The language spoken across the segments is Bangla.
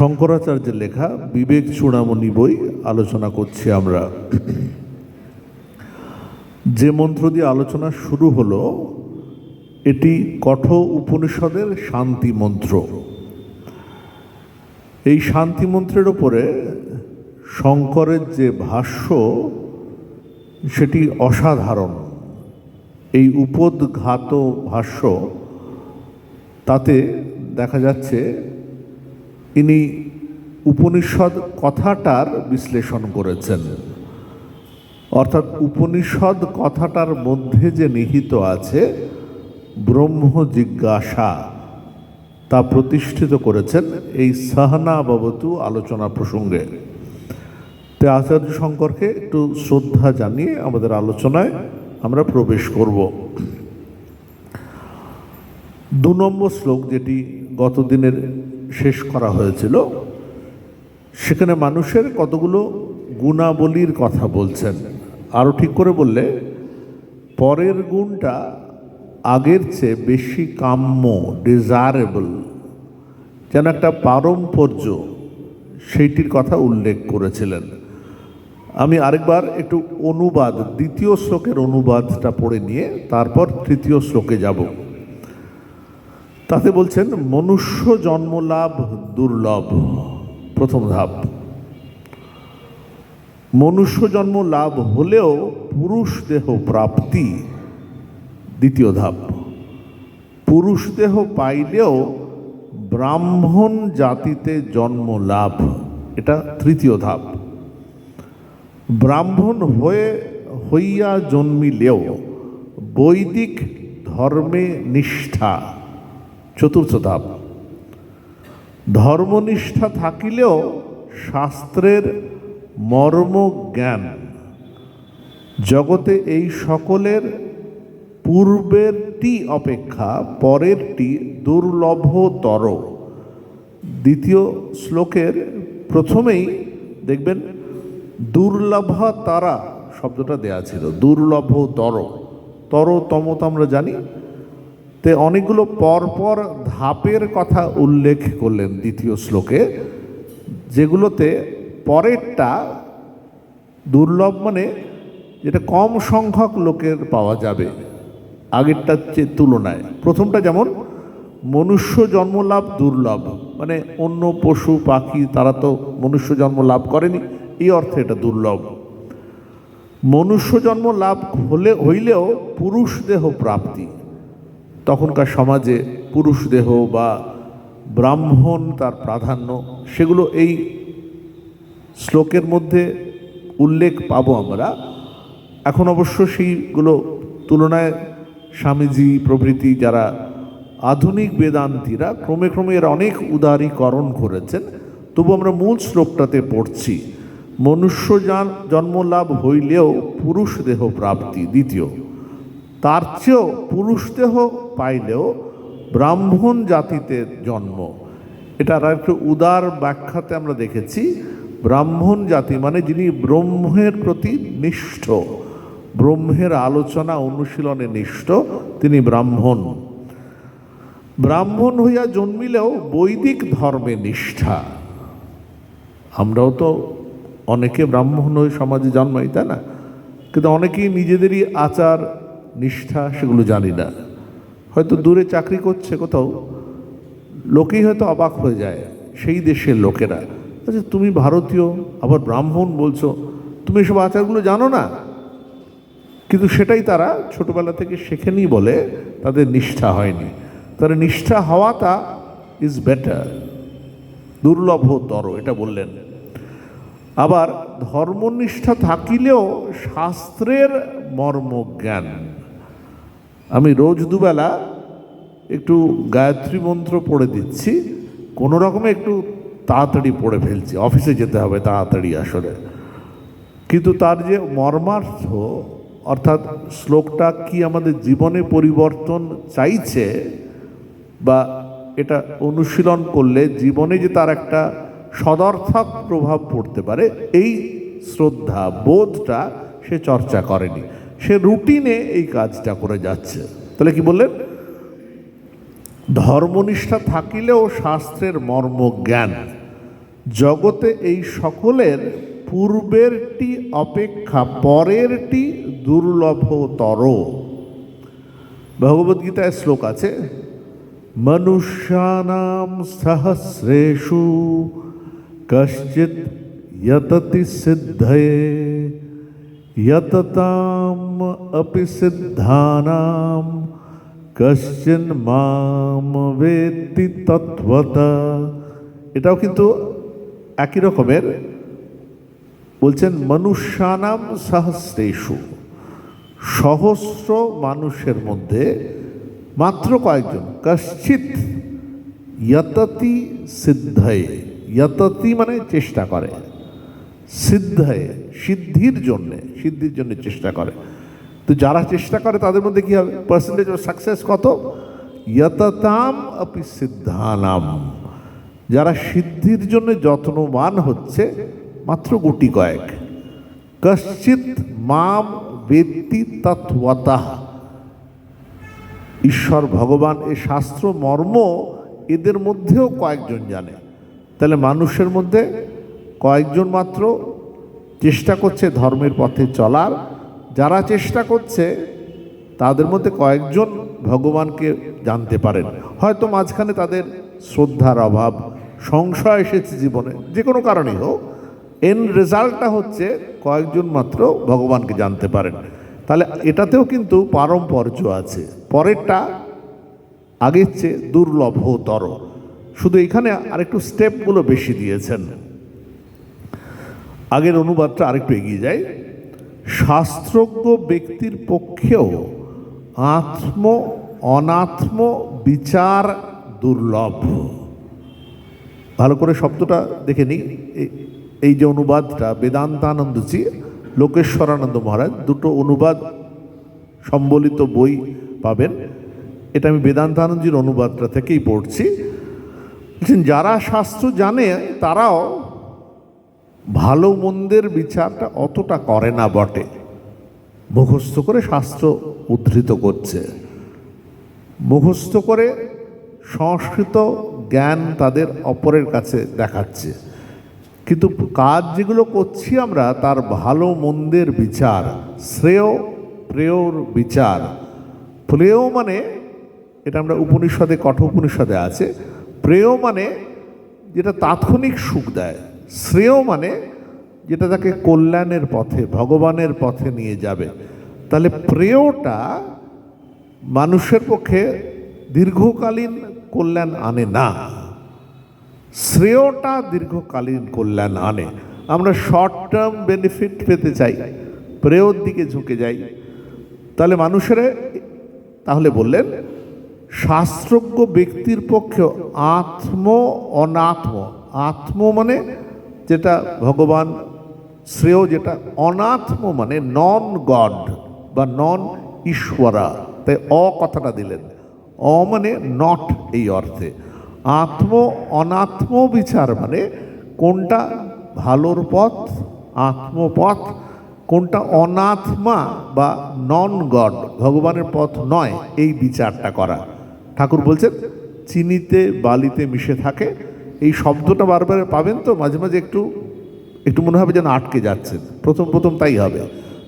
শঙ্করাচার্যের লেখা বিবেক চূড়ামণি বই আলোচনা করছি আমরা। যে মন্ত্র দিয়ে আলোচনা শুরু হলো, এটি কঠ উপনিষদের শান্তি মন্ত্র। এই শান্তি মন্ত্রের ওপরে শঙ্করের যে ভাষ্য, সেটি অসাধারণ। এই উপদঘাত ভাষ্য, তাতে দেখা যাচ্ছে ইনি উপনিষদ কথাটার বিশ্লেষণ করেছেন। অর্থাৎ উপনিষদ কথাটার মধ্যে যে নিহিত আছে, ব্রহ্ম জিজ্ঞাসা, তা প্রতিষ্ঠিত করেছেন এই সাহনা বাবতু আলোচনা প্রসঙ্গে। তে আচার্য শঙ্করকে একটু শ্রদ্ধা জানিয়ে আমাদের আলোচনায় আমরা প্রবেশ করব। দু নম্বর শ্লোক যেটি গত দিনের শেষ করা হয়েছিল। সেখানে মানুষের কতগুলো গুণাবলীর কথা বলছেন। আরও ঠিক করে বললে, পরের গুণটা আগের চেয়ে বেশি কাম্য ডিজায়ারেবল যেন একটা পারম্পর্য, সেইটির কথা উল্লেখ করেছিলেন। আমি আরেকবার একটু অনুবাদ, দ্বিতীয় শ্লোকের অনুবাদটা পড়ে নিয়ে, তারপর তৃতীয় শ্লোকে যাব। তাতে বলছেন, মনুষ্য জন্মলাভ দুর্লভ। প্রথম ধাপ। মনুষ্য জন্ম লাভ হলেও পুরুষ দেহ প্রাপ্তি। দ্বিতীয় ধাপ। পুরুষ দেহ পাইলেও ব্রাহ্মণ জাতিতে জন্ম লাভ। এটা তৃতীয় ধাপ। ব্রাহ্মণ হয়ে, হইয়া জন্মিলেও বৈদিক ধর্মে নিষ্ঠা। চতুর্থ ধাপ। ধর্মনিষ্ঠা থাকিলেও শাস্ত্রের মর্ম জ্ঞান জগতে এই সকলের পূর্বেরটি অপেক্ষা পরেরটি দুর্লভতর। দ্বিতীয় শ্লোকের প্রথমেই দেখবেন দুর্লভা তারা শব্দটা দেয়া ছিল, দুর্লভতর। তর তম তো আমরা জানি তে অনেকগুলো পরপর ধাপের কথা উল্লেখ করলেন দ্বিতীয় শ্লোকে, যেগুলোতে পরেরটা দুর্লভ মানে যেটা কম সংখ্যক লোকের পাওয়া যাবে, আগেরটার চেয়ে তুলনায়। প্রথমটা যেমন, মনুষ্য জন্মলাভ দুর্লভ মানে অন্য পশু, পাখি, তারা তো মনুষ্য জন্ম লাভ করেনি, এই অর্থে এটা দুর্লভ। মনুষ্য জন্ম লাভ হলে, হইলেও পুরুষ দেহ প্রাপ্তি। তখনকার সমাজে পুরুষ দেহ বা ব্রাহ্মণ তার প্রাধান্য, সেগুলো এই শ্লোকের মধ্যে উল্লেখ পাব আমরা। এখন অবশ্য সেইগুলো তুলনায় স্বামীজি, প্রভৃতি যারা আধুনিক বেদান্তীরা, ক্রমে ক্রমে এর অনেক উদারীকরণ করেছেন। তবু আমরা মূল শ্লোকটাতে পড়ছি, মনুষ্য জন্মলাভ হইলেও পুরুষ দেহ প্রাপ্তি দ্বিতীয়। তার চেয়েও পুরুষ দেহ পাইলেও ব্রাহ্মণ জাতিতে জন্ম। এটার একটু উদার ব্যাখ্যাতে আমরা দেখেছি। ব্রাহ্মণ জাতি মানে যিনি ব্রহ্মের প্রতি নিষ্ঠ, ব্রহ্মের আলোচনা অনুশীলনে নিষ্ঠ, তিনি ব্রাহ্মণ। ব্রাহ্মণ হইয়া জন্মিলেও বৈদিক ধর্মে নিষ্ঠা। আমরাও তো অনেকে ব্রাহ্মণ হয়ে সমাজে জন্মাই, তাই না? কিন্তু অনেকেই নিজেদেরই আচার নিষ্ঠা সেগুলো জানি না। হয়তো দূরে চাকরি করছে কোথাও, লোকেই হয়তো অবাক হয়ে যায়, সেই দেশের লোকেরা। আচ্ছা তুমি ভারতীয়, আবার ব্রাহ্মণ বলছো, তুমি এসব আচারগুলো জানো না? কিন্তু সেটাই তারা ছোটবেলা থেকে শেখেনি বলে তাদের নিষ্ঠা হয়নি। তার নিষ্ঠা হওয়াটা ইজ বেটার দুর্লভতর, এটা বললেন। আবার ধর্মনিষ্ঠা থাকিলেও শাস্ত্রের মর্মজ্ঞান আমি রোজ দুবেলা একটু গায়ত্রী মন্ত্র পড়ে দিচ্ছি, কোনো রকমে একটু তাড়াতাড়ি পড়ে ফেলছি, অফিসে যেতে হবে তাড়াতাড়ি আসলে। কিন্তু তার যে মর্মার্থ, অর্থাৎ শ্লোকটা কি আমাদের জীবনে পরিবর্তন চাইছে বা এটা অনুশীলন করলে জীবনে যে তার একটা সদর্থক প্রভাব পড়তে পারে, এই শ্রদ্ধা, বোধটা সে চর্চা করেনি। সে রুটিনে এই কাজটা করে যাচ্ছে তাহলে কি বললেন ধর্মনিষ্ঠা থাকিলেও শাস্ত্রের মর্ম জ্ঞান জগতে এই সকলের পূর্বেরটি অপেক্ষা পরেরটি দুর্লভতর ভগবদ্গীতায় শ্লোক আছে মনুষ্যানাম সহস্রেষু কশ্চিৎ यतति सिद्धये यतताम अपि सिद्धानाम কশ্চিন মাম বেত্তি তত্ত্বতা এটাও কিন্তু একই রকমের বলছেন মনুষ্যানাম সহস্রেষু সহস্র মানুষের মধ্যে মাত্র কয়েকজন কশ্চিত যততি সিদ্ধয়ে যততি মানে চেষ্টা করে সিদ্ধয়ে সিদ্ধির জন্যে সিদ্ধির জন্য চেষ্টা করে তো যারা চেষ্টা করে তাদের মধ্যে কি হবে? পার্সেন্টেজ অফ সাকসেস কত? যততাম অপি সিদ্ধানাম। যারা সিদ্ধির জন্য যত্নবান হচ্ছে, মাত্র গুটি কয়েক। কশ্চিত মাম বেত্তি তৎবতাহ ঈশ্বর ভগবান, এ শাস্ত্র মর্ম এদের মধ্যেও কয়েকজন জানে। তাহলে মানুষের মধ্যে কয়েকজন মাত্র চেষ্টা করছে ধর্মের পথে চলার। যারা চেষ্টা করছে, তাদের মধ্যে কয়েকজন ভগবানকে জানতে পারেন। হয়তো মাঝখানে তাদের শ্রদ্ধার অভাব, সংশয় এসেছে জীবনে, যে কোনো কারণেই হোক এন রেজাল্টটা হচ্ছে কয়েকজন মাত্র ভগবানকে জানতে পারেন। তাহলে এটাতেও কিন্তু পারম্পর্য আছে। পরেরটা, আগের চেয়ে দুর্লভতর শুধু এখানে আরেকটু স্টেপগুলো বেশি দিয়েছেন। আগের অনুবাদটা আরেকটু এগিয়ে যায় শাস্ত্রজ্ঞ ব্যক্তির পক্ষেও আত্ম অনাত্ম বিচার দুর্লভ। ভালো করে শব্দটা দেখে নিই। এই যে অনুবাদটা, বেদান্তানন্দজি, লোকেশ্বরানন্দ মহারাজ, দুটো অনুবাদ সম্বলিত বই পাবেন। এটা আমি বেদান্তানন্দজির অনুবাদটা থেকেই পড়ছি। যারা শাস্ত্র জানে, তারাও ভালো মন্দের বিচারটা অতটা করে না বটে। মুখস্থ করে শাস্ত্র উদ্ধৃত করছে। মুখস্থ করে সংস্কৃত জ্ঞান তাদের অপরের কাছে দেখাচ্ছে। কিন্তু কাজ যেগুলো করছি আমরা, তার ভালো মন্দের বিচার, শ্রেয় প্রেয়র বিচার। প্রেয় মানে এটা আমরা উপনিষদে, কঠোপনিষদে আছে, প্রেয় মানে যেটা তাৎক্ষণিক সুখ দেয়। শ্রেয় মানে যেটা তাকে কল্যাণের পথে, ভগবানের পথে নিয়ে যাবে। তাহলে প্রেয়টা মানুষের পক্ষে দীর্ঘকালীন কল্যাণ আনে না। শ্রেয়টা দীর্ঘকালীন কল্যাণ আনে। আমরা শর্ট টার্ম বেনিফিট পেতে চাই, প্রেয়র দিকে ঝুঁকে যাই। তাহলে মানুষের তাহলে বললেন, শাস্ত্রজ্ঞ ব্যক্তির পক্ষে আত্ম অনাত্ম, আত্ম মানে যেটা ভগবান শ্রেয়, যেটা অনাত্ম মানে নন গড বা নন ঈশ্বরা তাই অ কথাটা দিলেন। অ মানে নট এই অর্থে। আত্ম, অনাত্ম বিচার মানে কোনটা ভালোর পথ আত্মপথ কোনটা অনাত্মা বা নন গড ভগবানের পথ নয়, এই বিচারটা করা। ঠাকুর বলছেন, চিনিতে বালিতে মিশে থাকে এই শব্দটা বারবার পাবেন তো? মাঝে মাঝে একটু একটু মনে হবে যেন আটকে যাচ্ছেন। প্রথম প্রথম তাই হবে।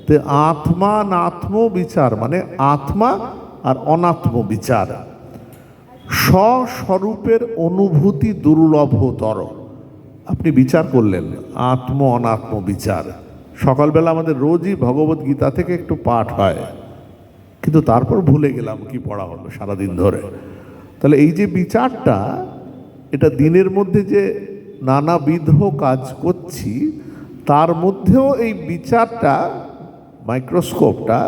তো আত্মা নাত্ম বিচার মানে আত্মা আর অনাত্ম বিচার। স্বস্বরূপের অনুভূতি দুর্লভতর। আপনি বিচার করলেন, আত্ম অনাত্ম বিচার। সকালবেলা আমাদের রোজই ভগবত গীতা থেকে একটু পাঠ হয়। কিন্তু তারপর ভুলে গেলাম কি পড়া হলো সারাদিন ধরে। তাহলে এই যে বিচারটা এটা দিনের মধ্যে যে নানাবিধ কাজ করছি, তার মধ্যেও এই বিচারটা মাইক্রোস্কোপটা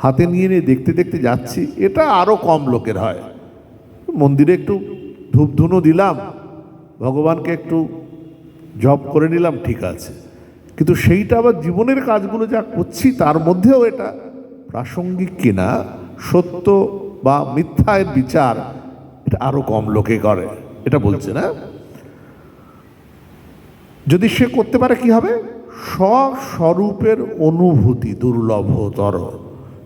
হাতে নিয়ে নিয়ে দেখতে দেখতে যাচ্ছি, এটা আরও কম লোকের হয়। মন্দিরে একটু ধূপধুনো দিলাম, ভগবানকে একটু জব করে নিলাম, ঠিক আছে। কিন্তু সেইটা আবার জীবনের কাজগুলো যা করছি, তার মধ্যেও এটা প্রাসঙ্গিক কিনা, সত্য বা মিথ্যায় বিচার এটা আরও কম লোকে করে। এটা বলছে না? যদি সে করতে পারে কি হবে? স্বস্বরূপের অনুভূতি, দুর্লভতর।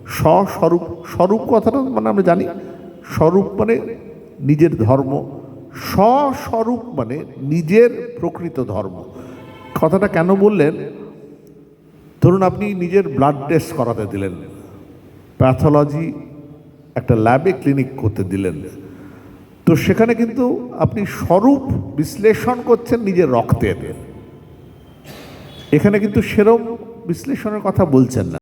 স্বস্বরূপ, স্বরূপ কথাটা মানে আমরা জানি, স্বরূপ মানে নিজের ধর্ম। স্বস্বরূপ মানে নিজের প্রকৃত ধর্ম। কথাটা কেন বললেন? ধরুন আপনি নিজের ব্লাড টেস্ট করাতে দিলেন। প্যাথোলজি একটা ল্যাবে ক্লিনিক করতে দিলেন। তো সেখানে কিন্তু আপনি স্বরূপ বিশ্লেষণ করছেন নিজের রক্তের। এখানে কিন্তু সেরম বিশ্লেষণের কথা বলছেন না।